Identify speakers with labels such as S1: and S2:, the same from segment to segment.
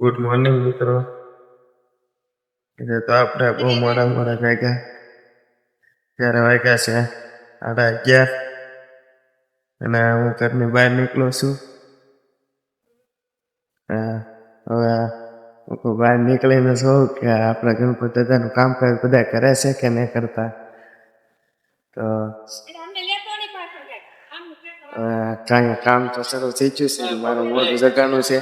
S1: Good morning મિત્રો. એટલે તો આપણે બહુ મોડા મોડા જાગ્યા. ત્યારે વાગ્યા છે સાડા અગિયાર. અને હું ઘરની બહાર નીકળું છું. હવે હું બહાર નીકળીને જોઉં કે આપણા ગણપતિ દાદાનું કામકાજ બધા કરે છે કે નહીં કરતા? તો કાંઈ કામ તો શરૂ થઈ ગયું છે મારું મોટું જગાનું છે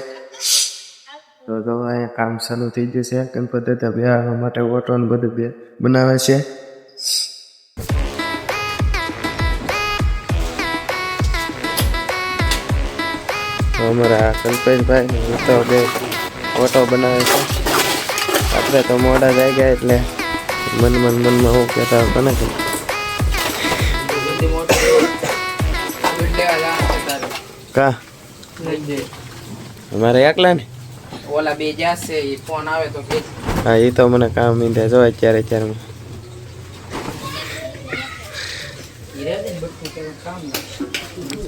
S1: તો તો અહીંયા કામ શરૂ થઈ ગયું છે ગણપતિ દાદા બેસવા માટે ઓટો ને બધું બે બનાવે છે તો અમારા કલ્પેશભાઈ તો બે ઓટો બનાવે છે આપણે તો મોડા થઈ ગયા એટલે મન મન મનમાં હું કહેતા બને કે? અમારે એકલા ને?
S2: ઓલા બે જાશે એ ફોન આવે તો કે
S1: હા એ તો મને કામ મીંડે જો અત્યારે અત્યારે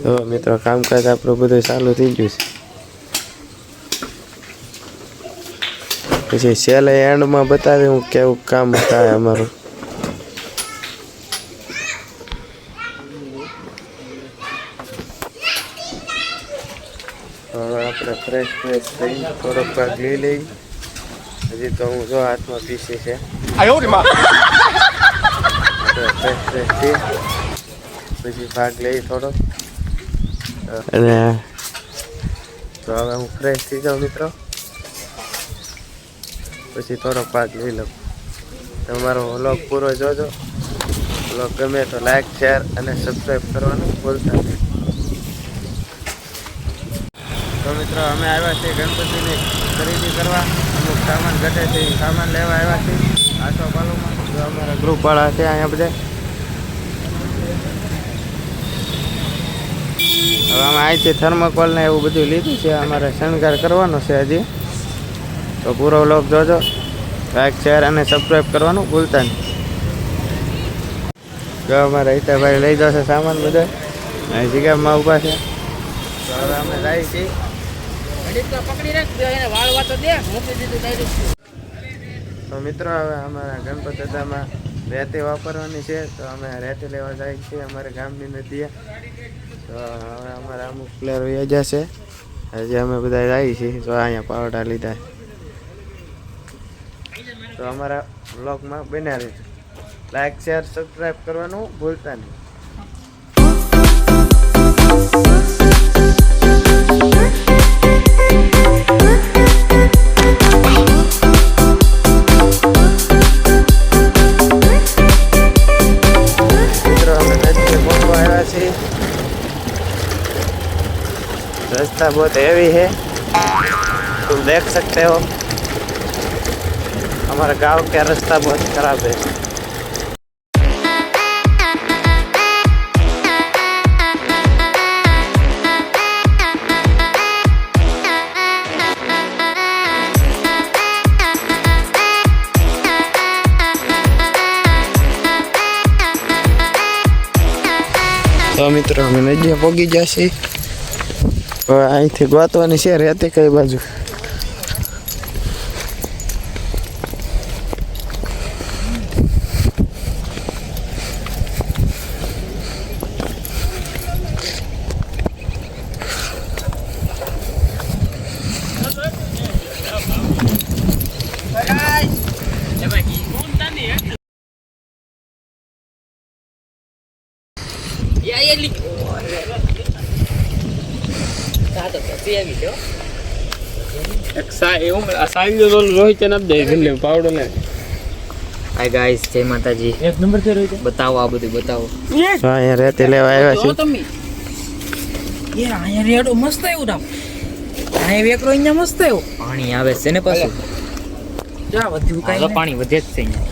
S1: તો મિત્રો કામકાજ આપણું બધું ચાલુ થઈ ગયું છે. પછી છેલ્લે એન્ડમાં બતાવે હું કેવું કામ થાય અમારું. હવે આપણે ફ્રેશ ફ્રેશ થઈ થોડોક ભાગ લઈ લઈ. હજી તો હું જો હાથમાં પીસી છે. ફ્રેશ ફ્રેશ થઈ. પછી ભાગ લઈ થોડો અને તો હવે હું ફ્રેશ થઈ જાઉં મિત્રો. પછી થોડોક ભાગ લઈ લઉં. તમારો વ્લોગ પૂરો જોજો. વ્લોગ ગમે તો લાઈક શેર અને સબસ્ક્રાઈબ કરવાનું ભૂલતા નહીં. તો મિત્રો અમે આવ્યા છીએ ગણપતિની ખરીદી કરવા. અમુક સામાન ઘટે છે સામાન લેવા આવ્યા છીએ. આસો પાલુમાં અમારા ગ્રુપવાળા છે અહીંયા બધા. હવે અમે અહીંથી થર્મોકોલ ને એવું બધું લીધું છે. અમારે શણગાર કરવાનો છે હજી. તો પૂરો લોક જોજો. લાઈક શેર અને સબસ્ક્રાઈબ કરવાનું ભૂલતા નહીં. જો અમારા હિતાભાઈ લઈ જશે સામાન બધા. જગ્યામાં ઊભા છે. તો હવે અમે જાય છીએ.
S2: તો
S1: મિત્રો, હવે અમારા ગણપત દાદામાં રેતી વાપરવાની છે, તો અમે રેતી લેવા જાય છીએ અમારે ગામની નદીએ. તો હવે અમારા અમુક પ્લેયર વહી જશે. હજી અમે બધા જઈએ છીએ તો અહીંયા પાવડા લીધા. તો અમારા બ્લોગમાં બન્યા રહેજો. લાઈક શેર સબસ્ક્રાઈબ કરવાનું ભૂલતા નહીં. रास्ता बहुत हैवी है तुम देख सकते हो हमारा गांव का रास्ता बहुत खराब है તો મિત્રો અમે નદીએ પહોંચી જશે. અહીંથી ગોતવાની છે રહેતી કઈ બાજુ
S2: યા એ લી સાદો તો તે આવી ગયો
S3: એક સા એવું આ સાંજે તો રોહિત ને આપી દે એટલે પાવડો ને
S2: હાય ગાઈસ જય માતાજી.
S3: એક નંબર છે રોહિત.
S2: બતાવો આ બધું બતાવો.
S1: અહીંયા રેતી લેવા આવ્યા છે
S2: તમે. એ અહીંયા રેડો મસ્ત આવ્યું રામ અહીંયા વેકરો અહીંયા મસ્ત આવ્યો. પાણી આવે છે ને પાછું. જા વધ્યું કાઈ પાણી વધે જ છે અહીંયા.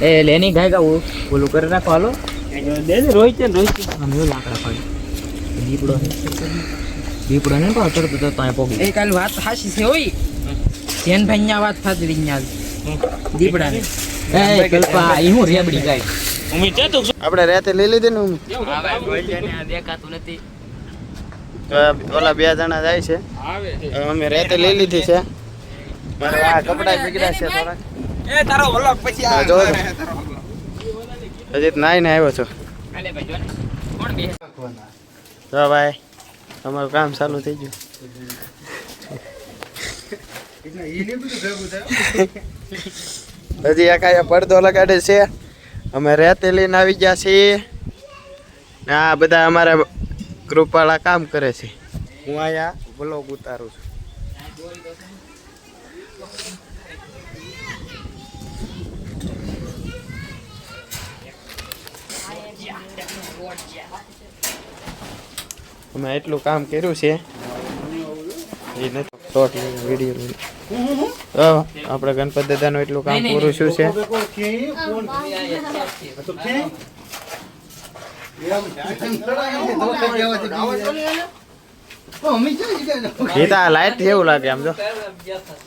S2: એ લેની ગાય ગા ઓલું કરી નાખો હાલો.
S3: દે દે રોહિત ને રોહિત
S2: આમ એવું લાકડા પાડી દીપડો દીપડો ને પણ તરત તો ત્યાં પોગી એ કાલ વાત હાસી છે હોય ધ્યાન ભાઈ અહીંયા વાત થતી રહી દીપડા ને એ કલ્પા ઈ હું રેબડી ગાય
S3: ઉમી તે તો
S1: આપણે રેતી લઈ લીધી ને ઉમી?
S2: દેખાતું નથી
S1: ઓલા બે જણા જાય છે અમે રેતે લઈ લીધી છે મારે આ કપડા બગડ્યા છે થોડાક
S2: એ તારો વ્લોગ પછી
S1: આ જો. હજી નાઈને આવ્યો છો.
S2: તો ભાઈ
S1: અમારું કામ ચાલુ થઈ ગયું. હજી આ અહીંયા પડદો લગાડે છે. અમે રેતી લઈને આવી ગયા છીએ. ને આ બધા અમારા ગ્રુપવાળા કામ કરે છે. હું અહીંયા બ્લોગ ઉતારું છું. અમે એટલું કામ કર્યું છે. એ નથી. શોર્ટ વીડિયો આપણે ગણપત દાદાનું એટલું કામ પૂરું શું છે? આ લાઈટ જેવું લાગે આમ જો.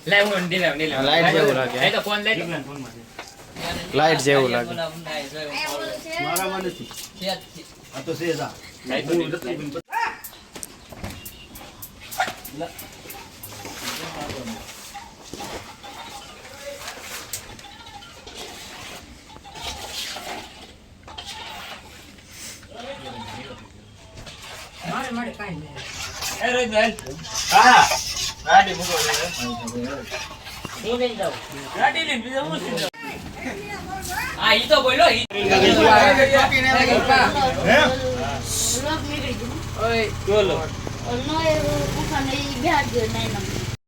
S2: લાઈટ જેવું લાગે. લાઈટ જેવું દી લાવ દી
S1: આ લાઈટ જેવું લાગે
S2: એ તો ફોન લઈ
S1: લાઈટ જેવું લાગે
S2: હા ઈ તો બોલો ઈ
S4: લોક
S2: બોલો.
S4: ઓલો એ ઉખાને ઈ બેહાડી ગયો નાઈનામાં.